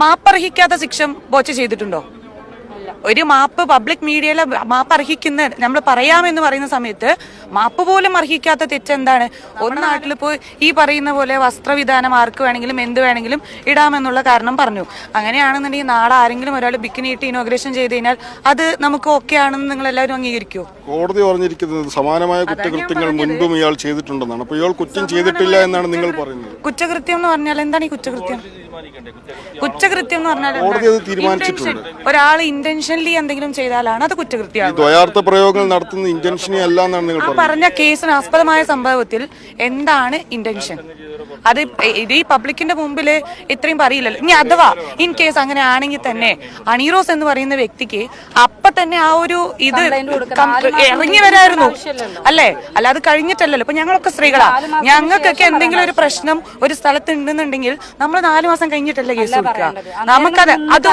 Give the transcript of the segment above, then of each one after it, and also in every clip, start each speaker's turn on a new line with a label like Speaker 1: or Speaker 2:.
Speaker 1: മാപ്പർഹിക്കാത്ത ശിക്ഷ ബോച്ച ചെയ്തിട്ടുണ്ടോ? ഒരു മാപ്പ് പബ്ലിക് മീഡിയയിൽ മാപ്പ് അർഹിക്കുന്ന നമ്മൾ പറയാമെന്ന് പറയുന്ന സമയത്ത് മാപ്പ് പോലും അർഹിക്കാത്ത തെറ്റെന്താണ്? ഒരു നാട്ടിൽ പോയി ഈ പറയുന്ന പോലെ വസ്ത്രവിധാനം ആർക്ക് വേണമെങ്കിലും എന്ത് വേണമെങ്കിലും ഇടാമെന്നുള്ള കാരണം പറഞ്ഞു. അങ്ങനെയാണെന്നുണ്ടെങ്കിൽ നാളെ ആരെങ്കിലും ഒരാൾ ബിക്കിനിയിട്ട് ഇനോഗ്രേഷൻ ചെയ്ത് കഴിഞ്ഞാൽ അത് നമുക്ക് ഓക്കെ ആണെന്ന് നിങ്ങൾ എല്ലാവരും അംഗീകരിക്കുമോ
Speaker 2: കോടതി പറഞ്ഞിരിക്കുന്നത് സമാനമായ കുറ്റകൃത്യങ്ങൾ മുൻപും ഇയാൾ ചെയ്തിട്ടുണ്ടെന്നാണ്. അപ്പോൾ ഇയാൾ കുറ്റം ചെയ്തിട്ടില്ല എന്നാണ് നിങ്ങൾ പറയുന്നത്.
Speaker 1: കുറ്റകൃത്യം എന്ന് പറഞ്ഞാൽ എന്താണ് ഈ കുറ്റകൃത്യം? കുറ്റകൃത്യം എന്ന് പറഞ്ഞാൽ ഒരാൾ ഇന്റൻഷനലി എന്തെങ്കിലും ചെയ്താലാണ് അത് കുറ്റകൃത്യമാണ്
Speaker 2: ദ്വയാർത്ഥ പ്രയോഗങ്ങൾ നടത്തുന്ന ഇന്റൻഷനെ അല്ല എന്നാണ് നിങ്ങൾ
Speaker 1: ആ പറഞ്ഞ കേസിന് ആസ്പദമായ സംഭവത്തിൽ എന്താണ് ഇന്റൻഷൻ അത് ഇത് ഈ പബ്ലിക്കിന്റെ മുമ്പിൽ ഇത്രയും പറയില്ലല്ലോ. ഇനി അഥവാ ഇൻ കേസ് അങ്ങനെ ആണെങ്കിൽ തന്നെ അണീറോസ് എന്ന് പറയുന്ന വ്യക്തിക്ക് അപ്പൊ തന്നെ ആ ഒരു ഇത് ഇറങ്ങി വരായിരുന്നു. അല്ലേ? അത് കഴിഞ്ഞിട്ടല്ലല്ലോ. ഇപ്പൊ ഞങ്ങളൊക്കെ സ്ത്രീകളാ. ഞങ്ങൾക്കൊക്കെ എന്തെങ്കിലും ഒരു പ്രശ്നം ഒരു സ്ഥലത്ത് ഉണ്ടെന്നുണ്ടെങ്കിൽ നമ്മൾ നാലു മാസം കഴിഞ്ഞിട്ടല്ലേ കേസ് കൊടുക്കുക? നമുക്കത് അത്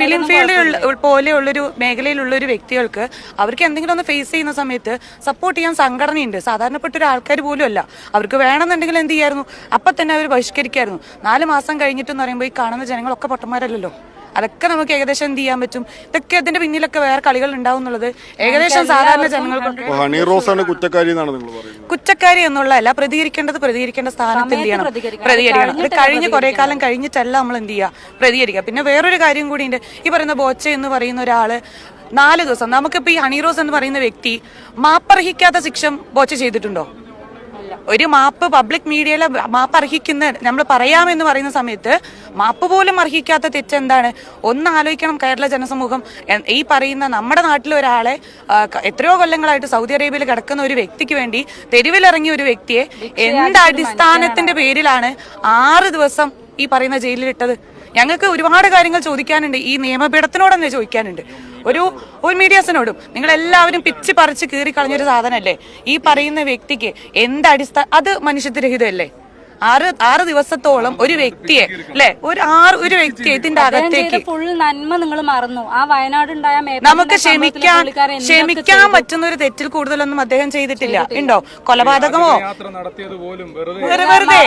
Speaker 1: ഫിലിം ഫീൽഡിൽ പോലെയുള്ളൊരു മേഖലയിലുള്ള ഒരു വ്യക്തികൾക്ക് അവർക്ക് എന്തെങ്കിലും ഒന്ന് ഫേസ് ചെയ്യുന്ന സമയത്ത് സപ്പോർട്ട് ചെയ്യാൻ സംഘടനയുണ്ട്. സാധാരണപ്പെട്ട ഒരു ആൾക്കാർ പോലും അല്ല. അവർക്ക് വേണമെന്നുണ്ടെങ്കിൽ എന്ത് ചെയ്യായിരുന്നു? അപ്പൊ തന്നെ അവർ ബഹിഷ്കരിക്കായിരുന്നു. നാല് മാസം കഴിഞ്ഞിട്ടെന്ന് പറയുമ്പോൾ ഈ കാണുന്ന ജനങ്ങളൊക്കെ പൊട്ടന്മാരല്ലല്ലോ. അതൊക്കെ നമുക്ക് ഏകദേശം എന്ത് ചെയ്യാൻ പറ്റും? ഇതൊക്കെ അതിന്റെ പിന്നിലൊക്കെ വേറെ കളികൾ ഉണ്ടാവും എന്നുള്ളത് ഏകദേശം സാധാരണ ജനങ്ങൾ
Speaker 2: അപ്പോൾ ഹണി റോസാണ് കുറ്റക്കാരി എന്നാണ് നിങ്ങൾ പറയുന്നത്.
Speaker 1: കുറ്റക്കാരി എന്നുള്ളതല്ല പ്രതികരിക്കേണ്ടത് പ്രതികരിക്കേണ്ട സ്ഥാനത്ത് എന്ത് ചെയ്യണം? പ്രതികരിക്കണം. അത് കഴിഞ്ഞ് കുറെ കാലം കഴിഞ്ഞിട്ടല്ല നമ്മൾ എന്ത് ചെയ്യുക പ്രതികരിക്കുക. പിന്നെ വേറൊരു കാര്യം കൂടി ഉണ്ട് ഈ പറയുന്ന ബോച്ച എന്ന് പറയുന്ന ഒരാൾ നാല് ദിവസം നമുക്കിപ്പോ ഈ ഹണിറോസ് എന്ന് പറയുന്ന വ്യക്തി മാപ്പർഹിക്കാത്ത ശിക്ഷം ബോച്ച ചെയ്തിട്ടുണ്ടോ? ഒരു മാപ്പ് പബ്ലിക് മീഡിയയിലെ മാപ്പ് അർഹിക്കുന്ന നമ്മൾ പറയാമെന്ന് പറയുന്ന സമയത്ത് മാപ്പ് പോലും അർഹിക്കാത്ത തെറ്റെന്താണ്? ഒന്ന് ആലോചിക്കണം കേരള ജനസമൂഹം. ഈ പറയുന്ന നമ്മുടെ നാട്ടിലെ ഒരാളെ എത്രയോ കൊല്ലങ്ങളായിട്ട് സൗദി അറേബ്യയിൽ കിടക്കുന്ന ഒരു വ്യക്തിക്ക് വേണ്ടി തെരുവിലിറങ്ങിയ ഒരു വ്യക്തിയെ എന്ത് അടിസ്ഥാനത്തിന്റെ പേരിലാണ് ആറ് ദിവസം ഈ പറയുന്ന ജയിലിലിട്ടത്? ഞങ്ങൾക്ക് ഒരുപാട് കാര്യങ്ങൾ ചോദിക്കാനുണ്ട്. ഈ നിയമപീഠത്തിനോട് തന്നെ ചോദിക്കാനുണ്ട്. ഒരു ഒരു മീഡിയാസിനോടും. നിങ്ങൾ എല്ലാവരും പിച്ച് പറിച്ച് കീറി കളഞ്ഞൊരു സാധനമല്ലേ ഈ പറയുന്ന വ്യക്തിക്ക് എന്ത് അടിസ്ഥാന അത് മനുഷ്യത്വരഹിതമല്ലേ? ആറ് ആറ് ദിവസത്തോളം ഒരു വ്യക്തിയെ അല്ലെ? ഒരു ആറ് ഒരു വ്യക്തിയെ ഇതിന്റെ അകത്തേക്ക്
Speaker 3: ഫുൾ നന്മ നിങ്ങൾ മറന്നു. ആ വയനാട് ഉണ്ടായ മേപ്പാടിന്റെ
Speaker 1: നമുക്ക് ക്ഷമിക്കാൻ ക്ഷമിക്കാൻ പറ്റുന്ന ഒരു തെറ്റിൽ കൂടുതലൊന്നും അദ്ദേഹം ചെയ്തിട്ടില്ല. ഉണ്ടോ? കൊലപാതകമോ?
Speaker 4: വെറുതെ